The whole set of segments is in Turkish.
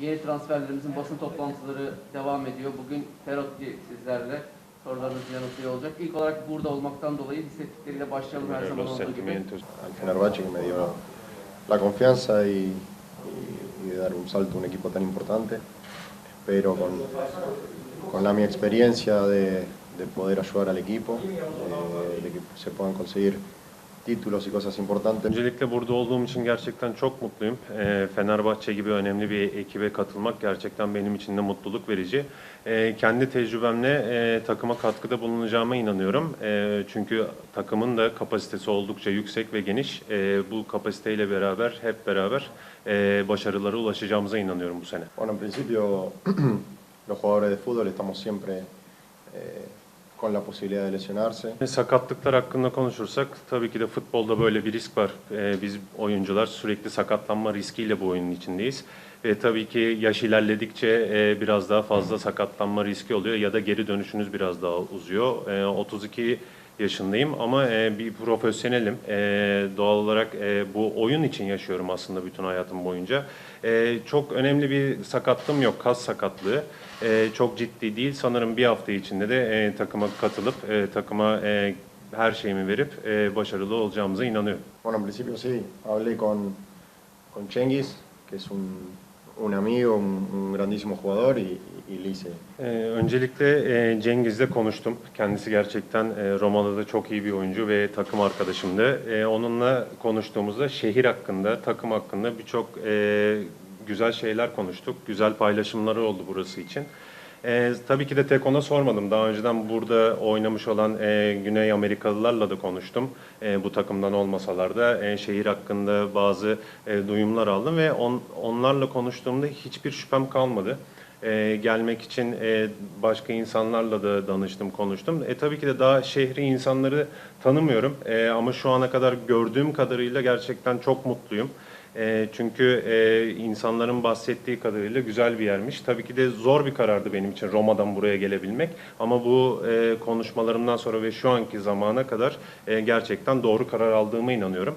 yeni transferlerimizin basın toplantıları devam ediyor. Bugün Perotti sizlerle sorularınızı yanıtlıyor olacak. İlk olarak burada olmaktan dolayı hissettikleriyle başlayalım her zaman olduğu gibi. que me dio la confianza y, y- y de dar un salto a un equipo tan importante, pero con, con la mi experiencia de, de poder ayudar al equipo, eh, de que se puedan conseguir títulos y cosas importantes. Öncelikle burada olduğum için gerçekten çok mutluyum. Ee, Fenerbahçe gibi önemli bir ekibe katılmak gerçekten benim için de mutluluk verici. Ee, kendi tecrübemle e, takıma katkıda bulunacağıma inanıyorum. E, çünkü takımın da kapasitesi oldukça yüksek ve geniş. E, bu kapasiteyle beraber, hep beraber e, başarılara ulaşacağımıza inanıyorum bu sene. Bueno, en principio los jugadores de fútbol estamos siempre eh, con la posibilidad de lesionarse. E, Sakatlıklar hakkında konuşursak tabii ki de futbolda böyle bir risk var. Ee, Biz oyuncular sürekli sakatlanma riskiyle bu oyunun içindeyiz. Ve tabii ki yaş ilerledikçe e, biraz daha fazla sakatlanma riski oluyor ya da geri dönüşünüz biraz daha uzuyor. E, 32 yaşındayım ama e, bir profesyonelim. E, Doğal olarak e, bu oyun için yaşıyorum aslında bütün hayatım boyunca. E, Çok önemli bir sakatlığım yok, kas sakatlığı. E, Çok ciddi değil. Sanırım bir hafta içinde de e, takıma katılıp e, takıma e, her şeyimi verip e, başarılı olacağımıza inanıyorum. Bueno, en principio sí, hablé con, con Cengiz, que es un, un amigo, un, un grandísimo jugador, y, y hice, Ee, öncelikle e, Cengiz'le konuştum. Kendisi gerçekten e, Roma'da da çok iyi bir oyuncu ve takım arkadaşımdı. E, onunla konuştuğumuzda şehir hakkında, takım hakkında birçok e, güzel şeyler konuştuk. Güzel paylaşımları oldu burası için. E, tabii ki de tek ona sormadım. Daha önceden burada oynamış olan e, Güney Amerikalılarla da konuştum. E, bu takımdan olmasalar da e, şehir hakkında bazı e, duyumlar aldım ve on, onlarla konuştuğumda hiçbir şüphem kalmadı. E, gelmek için e, başka insanlarla da danıştım, konuştum. E, tabii ki de daha şehri insanları tanımıyorum E, ama şu ana kadar gördüğüm kadarıyla gerçekten çok mutluyum. E, çünkü e, insanların bahsettiği kadarıyla güzel bir yermiş. Tabii ki de zor bir karardı benim için Roma'dan buraya gelebilmek. Ama bu e, konuşmalarımdan sonra ve şu anki zamana kadar e, gerçekten doğru karar aldığıma inanıyorum.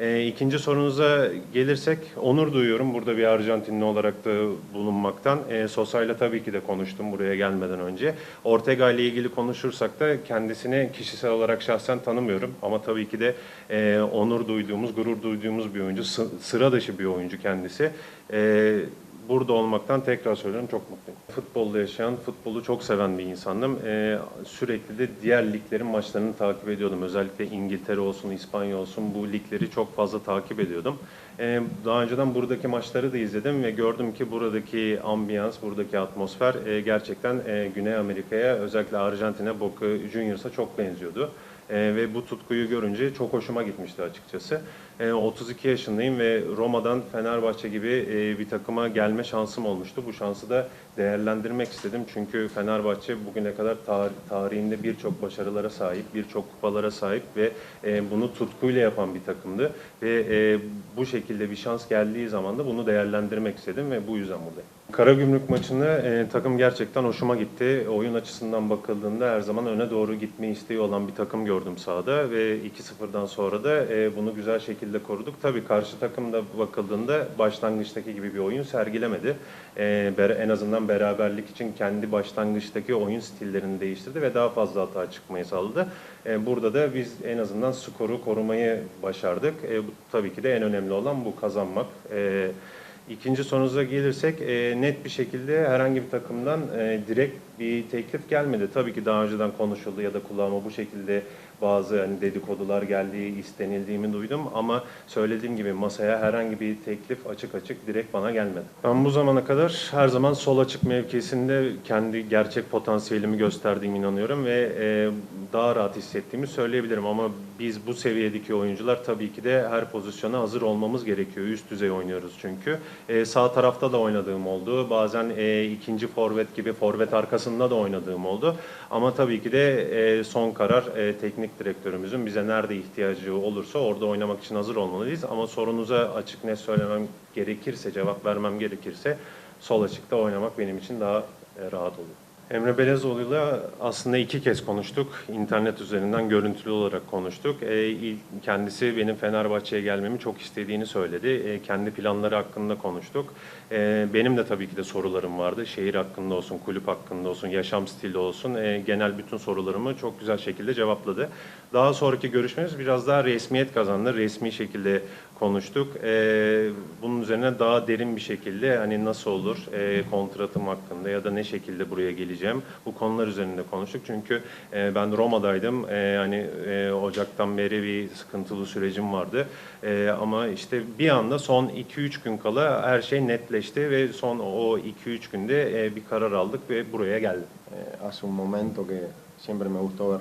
E, ikinci sorunuza gelirsek onur duyuyorum burada bir Arjantinli olarak da bulunmaktan. E, Sosa'yla tabii ki de konuştum buraya gelmeden önce. Ortega ile ilgili konuşursak da kendisini kişisel olarak şahsen tanımıyorum. Ama tabii ki de e, onur duyduğumuz, gurur duyduğumuz bir oyuncu. Sı- sıra dışı bir oyuncu kendisi. E, burada olmaktan tekrar söylüyorum çok mutluyum. Futbolda yaşayan, futbolu çok seven bir insandım. Ee, sürekli de diğer liglerin maçlarını takip ediyordum. Özellikle İngiltere olsun, İspanya olsun bu ligleri çok fazla takip ediyordum. Ee, daha önceden buradaki maçları da izledim ve gördüm ki buradaki ambiyans, buradaki atmosfer e, gerçekten e, Güney Amerika'ya özellikle Arjantin'e, Boca Juniors'a çok benziyordu. Ee, ve bu tutkuyu görünce çok hoşuma gitmişti açıkçası. Ee, 32 yaşındayım ve Roma'dan Fenerbahçe gibi e, bir takıma gelme şansım olmuştu. Bu şansı da değerlendirmek istedim. Çünkü Fenerbahçe bugüne kadar tar- tarihinde birçok başarılara sahip, birçok kupalara sahip ve e, bunu tutkuyla yapan bir takımdı. Ve e, bu şekilde bir şans geldiği zaman da bunu değerlendirmek istedim ve bu yüzden buradayım. Karagümrük maçında e, takım gerçekten hoşuma gitti. Oyun açısından bakıldığında her zaman öne doğru gitme isteği olan bir takım gördüm sahada ve 2-0'dan sonra da e, bunu güzel şekilde koruduk. Tabii karşı takım da bakıldığında başlangıçtaki gibi bir oyun sergilemedi. E, en azından beraberlik için kendi başlangıçtaki oyun stillerini değiştirdi ve daha fazla hata çıkmayı sağladı. E, burada da biz en azından skoru korumayı başardık. E, bu, tabii ki de en önemli olan bu kazanmak. E, İkinci sorunuza gelirsek e, net bir şekilde herhangi bir takımdan e, direkt bir teklif gelmedi. Tabii ki daha önceden konuşuldu ya da kulağıma bu şekilde bazı hani dedikodular geldiği, istenildiğimi duydum ama söylediğim gibi masaya herhangi bir teklif açık açık direkt bana gelmedi. Ben bu zamana kadar her zaman sol açık mevkisinde kendi gerçek potansiyelimi gösterdiğime inanıyorum ve e, daha rahat hissettiğimi söyleyebilirim ama biz bu seviyedeki oyuncular tabii ki de her pozisyona hazır olmamız gerekiyor. Üst düzey oynuyoruz çünkü. E, sağ tarafta da oynadığım oldu. Bazen e, ikinci forvet gibi forvet arkasında da oynadığım oldu. Ama tabii ki de e, son karar e, teknik direktörümüzün bize nerede ihtiyacı olursa orada oynamak için hazır olmalıyız. Ama sorunuza açık ne söylemem gerekirse, cevap vermem gerekirse sol açıkta oynamak benim için daha e, rahat olur. Emre Belezoğlu'yla aslında iki kez konuştuk. İnternet üzerinden görüntülü olarak konuştuk. E, kendisi benim Fenerbahçe'ye gelmemi çok istediğini söyledi. E, kendi planları hakkında konuştuk. E, benim de tabii ki de sorularım vardı. Şehir hakkında olsun, kulüp hakkında olsun, yaşam stili olsun. E, genel bütün sorularımı çok güzel şekilde cevapladı. Daha sonraki görüşmemiz biraz daha resmiyet kazandı. Resmi şekilde konuştuk. E, bunun üzerine daha derin bir şekilde hani nasıl olur e, kontratım hakkında ya da ne şekilde buraya geleceğim bu konular üzerinde konuştuk. Çünkü e, ben Roma'daydım. E, hani e, Ocak'tan beri bir sıkıntılı sürecim vardı. E, ama işte bir anda son 2-3 gün kala her şey netleşti ve son o 2-3 günde e, bir karar aldık ve buraya geldim. Un momento que siempre me gustó ver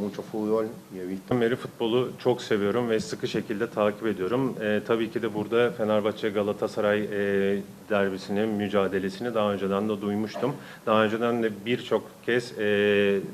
mucho fútbol y he visto beri futbolu çok seviyorum ve sıkı şekilde takip ediyorum. Ee, tabii ki de burada Fenerbahçe Galatasaray e, derbisinin mücadelesini daha önceden de duymuştum. Daha önceden de birçok kez e,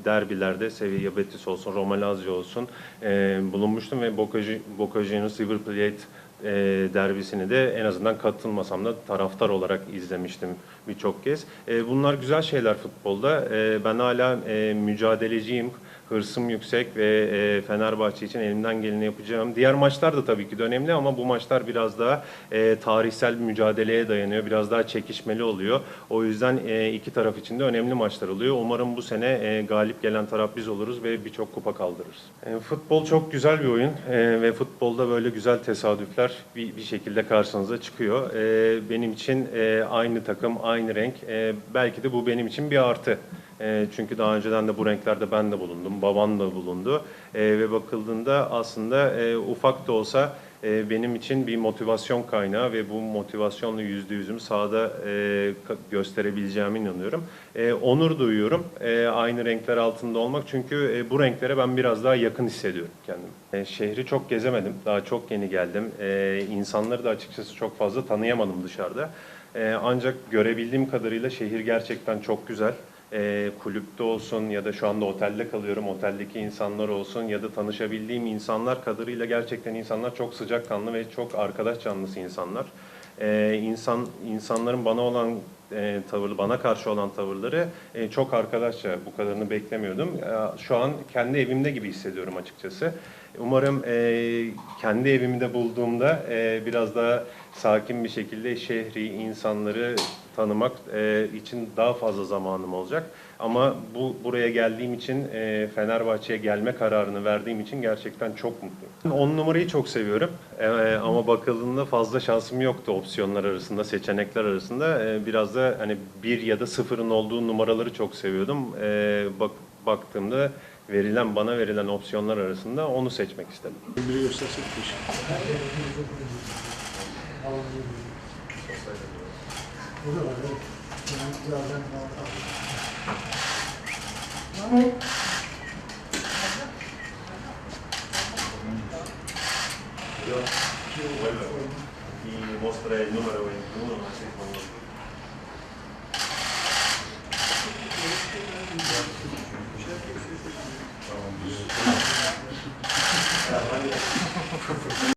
derbilerde Sevilla Betis olsun, Roma Lazio olsun e, bulunmuştum ve Boca, Boca Juniors River Plate e, derbisini de en azından katılmasam da taraftar olarak izlemiştim birçok kez. E, bunlar güzel şeyler futbolda. E, ben hala e, mücadeleciyim. Hırsım yüksek ve e, Fenerbahçe için elimden geleni yapacağım. Diğer maçlar da tabii ki de önemli ama bu maçlar biraz daha e, tarihsel bir mücadeleye dayanıyor. Biraz daha çekişmeli oluyor. O yüzden e, iki taraf için de önemli maçlar oluyor. Umarım bu sene e, galip gelen taraf biz oluruz ve birçok kupa kaldırırız. E, futbol çok güzel bir oyun e, ve futbolda böyle güzel tesadüfler bir, bir şekilde karşınıza çıkıyor. E, benim için e, aynı takım, aynı renk. E, belki de bu benim için bir artı. E, çünkü daha önceden de bu renklerde ben de bulundum, babam da bulundu. E, ve bakıldığında aslında e, ufak da olsa e, benim için bir motivasyon kaynağı ve bu motivasyonla yüzde yüzümü sahada e, gösterebileceğime inanıyorum. E, onur duyuyorum aynı renkler altında olmak çünkü bu renklere ben biraz daha yakın hissediyorum kendimi. Şehri çok gezemedim, daha çok yeni geldim. E, insanları da açıkçası çok fazla tanıyamadım dışarıda. Ancak görebildiğim kadarıyla şehir gerçekten çok güzel e, kulüpte olsun ya da şu anda otelde kalıyorum, oteldeki insanlar olsun ya da tanışabildiğim insanlar kadarıyla gerçekten insanlar çok sıcakkanlı ve çok arkadaş canlısı insanlar. E, insan insanların bana olan e, tavır, bana karşı olan tavırları e, çok arkadaşça bu kadarını beklemiyordum. E, şu an kendi evimde gibi hissediyorum açıkçası. Umarım e, kendi evimi de bulduğumda e, biraz daha sakin bir şekilde şehri, insanları tanımak e, için daha fazla zamanım olacak. Ama bu buraya geldiğim için, e, Fenerbahçe'ye gelme kararını verdiğim için gerçekten çok mutluyum. 10 numarayı çok seviyorum E, ama bakıldığında fazla şansım yoktu opsiyonlar arasında, seçenekler arasında. E, biraz da hani bir ya da sıfırın olduğu numaraları çok seviyordum. E, bak, baktığımda verilen bana verilen opsiyonlar arasında onu seçmek istedim. Biri 不是我的，不然不要乱糟糕。然后。Io, ci vuole, ti mostra il 21,